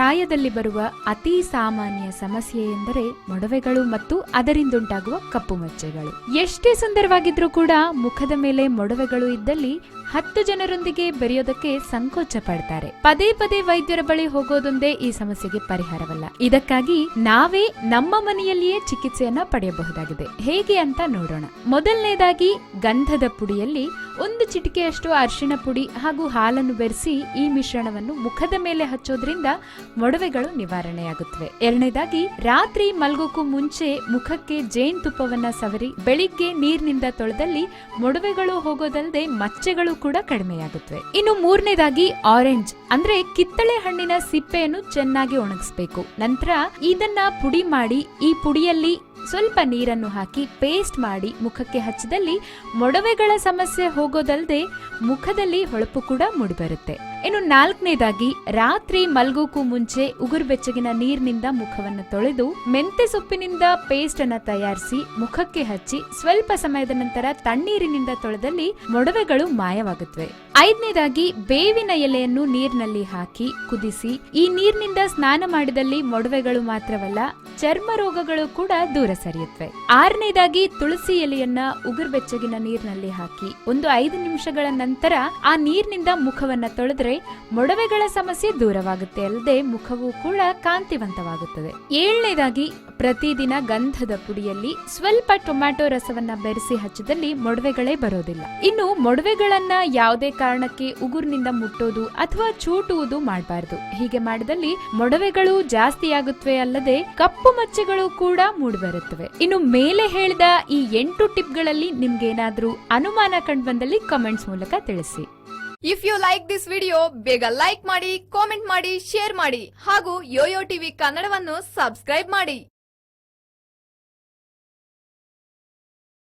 ಪ್ರಾಯದಲ್ಲಿ ಬರುವ ಅತಿ ಸಾಮಾನ್ಯ ಸಮಸ್ಯೆ ಎಂದರೆ ಮೊಡವೆಗಳು ಮತ್ತು ಅದರಿಂದುಂಟಾಗುವ ಕಪ್ಪು ಮಚ್ಚೆಗಳು. ಎಷ್ಟೇ ಸುಂದರವಾಗಿದ್ರೂ ಕೂಡ ಮುಖದ ಮೇಲೆ ಮೊಡವೆಗಳು ಇದ್ದಲ್ಲಿ ಹತ್ತು ಜನರೊಂದಿಗೆ ಬೆರೆಯೋದಕ್ಕೆ ಸಂಕೋಚ ಪಡ್ತಾರೆ. ಪದೇ ಪದೇ ವೈದ್ಯರ ಬಳಿ ಹೋಗೋದೊಂದೇ ಈ ಸಮಸ್ಯೆಗೆ ಪರಿಹಾರವಲ್ಲ. ಇದಕ್ಕಾಗಿ ನಾವೇ ನಮ್ಮ ಮನೆಯಲ್ಲಿಯೇ ಚಿಕಿತ್ಸೆಯನ್ನ ಪಡೆಯಬಹುದಾಗಿದೆ. ಹೇಗೆ ಅಂತ ನೋಡೋಣ. ಮೊದಲನೇದಾಗಿ ಗಂಧದ ಪುಡಿಯಲ್ಲಿ ಒಂದು ಚಿಟಿಕೆಯಷ್ಟು ಅರಿಶಿಣ ಪುಡಿ ಹಾಗೂ ಹಾಲನ್ನು ಬೆರೆಸಿ ಈ ಮಿಶ್ರಣವನ್ನು ಮುಖದ ಮೇಲೆ ಹಚ್ಚೋದ್ರಿಂದ ಮೊಡವೆಗಳು ನಿವಾರಣೆಯಾಗುತ್ತವೆ. ಎರಡನೇದಾಗಿ ರಾತ್ರಿ ಮಲ್ಗೋಕ್ಕೂ ಮುಂಚೆ ಮುಖಕ್ಕೆ ಜೇನುತುಪ್ಪವನ್ನ ಸವರಿ, ಬೆಳಿಗ್ಗೆ ನೀರಿನಿಂದ ತೊಳೆದಲ್ಲಿ ಮೊಡವೆಗಳು ಹೋಗೋದಲ್ಲದೆ ಮಚ್ಚೆಗಳು ಕೂಡ ಕಡಿಮೆಯಾಗುತ್ತವೆ. ಇನ್ನು ಮೂರನೇದಾಗಿ ಆರೆಂಜ್ ಅಂದ್ರೆ ಕಿತ್ತಳೆ ಹಣ್ಣಿನ ಸಿಪ್ಪೆಯನ್ನು ಚೆನ್ನಾಗಿ ಒಣಗಿಸ್ಬೇಕು. ನಂತರ ಇದನ್ನ ಪುಡಿ ಮಾಡಿ, ಈ ಪುಡಿಯಲ್ಲಿ ಸ್ವಲ್ಪ ನೀರನ್ನು ಹಾಕಿ ಪೇಸ್ಟ್ ಮಾಡಿ ಮುಖಕ್ಕೆ ಹಚ್ಚಿದಲ್ಲಿ ಮೊಡವೆಗಳ ಸಮಸ್ಯೆ ಹೋಗೋದಲ್ಲದೆ ಮುಖದಲ್ಲಿ ಹೊಳಪು ಕೂಡ ಮೂಡಿಬರುತ್ತೆ. ಇನ್ನು ನಾಲ್ಕನೇದಾಗಿ, ರಾತ್ರಿ ಮಲ್ಗೋಕ್ಕೂ ಮುಂಚೆ ಉಗುರು ಬೆಚ್ಚಗಿನ ನೀರಿನಿಂದ ಮುಖವನ್ನು ತೊಳೆದು ಮೆಂತೆ ಸೊಪ್ಪಿನಿಂದ ಪೇಸ್ಟ್ ಅನ್ನ ತಯಾರಿಸಿ ಮುಖಕ್ಕೆ ಹಚ್ಚಿ ಸ್ವಲ್ಪ ಸಮಯದ ನಂತರ ತಣ್ಣೀರಿನಿಂದ ತೊಳೆದಲ್ಲಿ ಮೊಡವೆಗಳು ಮಾಯವಾಗುತ್ತವೆ. ಐದನೇದಾಗಿ, ಬೇವಿನ ಎಲೆಯನ್ನು ನೀರಿನಲ್ಲಿ ಹಾಕಿ ಕುದಿಸಿ ಈ ನೀರಿನಿಂದ ಸ್ನಾನ ಮಾಡಿದಲ್ಲಿ ಮೊಡವೆಗಳು ಮಾತ್ರವಲ್ಲ ಚರ್ಮ ರೋಗಗಳು ಕೂಡ ದೂರ ಸರಿಯುತ್ತವೆ. ಆರನೇದಾಗಿ ತುಳಸಿ ಎಲೆಯನ್ನ ಉಗುರು ಬೆಚ್ಚಗಿನ ನೀರಿನಲ್ಲಿ ಹಾಕಿ ಒಂದು ಐದು ನಿಮಿಷಗಳ ನಂತರ ಆ ನೀರಿನಿಂದ ಮುಖವನ್ನ ತೊಳೆದ್ರೆ ಮೊಡವೆಗಳ ಸಮಸ್ಯೆ ದೂರವಾಗುತ್ತೆ, ಅಲ್ಲದೆ ಮುಖವು ಕೂಡ ಕಾಂತಿವಂತವಾಗುತ್ತದೆ. ಏಳನೇದಾಗಿ ಪ್ರತಿದಿನ ಗಂಧದ ಪುಡಿಯಲ್ಲಿ ಸ್ವಲ್ಪ ಟೊಮ್ಯಾಟೊ ರಸವನ್ನ ಬೆರೆಸಿ ಹಚ್ಚದಲ್ಲಿ ಮೊಡವೆಗಳೇ ಬರೋದಿಲ್ಲ. ಇನ್ನು ಮೊಡವೆಗಳನ್ನ ಯಾವುದೇ ಕಾರಣಕ್ಕೆ ಉಗುರಿನಿಂದ ಮುಟ್ಟೋದು ಅಥವಾ ಚೂಟುವುದು ಮಾಡಬಾರದು. ಹೀಗೆ ಮಾಡಿದಲ್ಲಿ ಮೊಡವೆಗಳು ಜಾಸ್ತಿಯಾಗುತ್ತವೆ ಅಲ್ಲದೆ ಕಪ್ಪು ಮಚ್ಚೆಗಳು ಕೂಡ ಮೂಡಿಬರುತ್ತವೆ. ಇನ್ನು ಮೇಲೆ ಹೇಳಿದ ಈ ಎಂಟು ಟಿಪ್ಗಳಲ್ಲಿ ನಿಮ್ಗೇನಾದ್ರೂ ಅನುಮಾನ ಕಂಡುಬಂದಲ್ಲಿ ಕಮೆಂಟ್ಸ್ ಮೂಲಕ ತಿಳಿಸಿ. If you like this video ಬೇಗ ಲೈಕ್ ಮಾಡಿ ಕಾಮೆಂಟ್ ಮಾಡಿ ಶೇರ್ ಮಾಡಿ ಹಾಗೂ ಯೋಯೋ ಟಿವಿ ಕನ್ನಡವನ್ನು ಸಬ್ಸ್ಕ್ರೈಬ್ ಮಾಡಿ.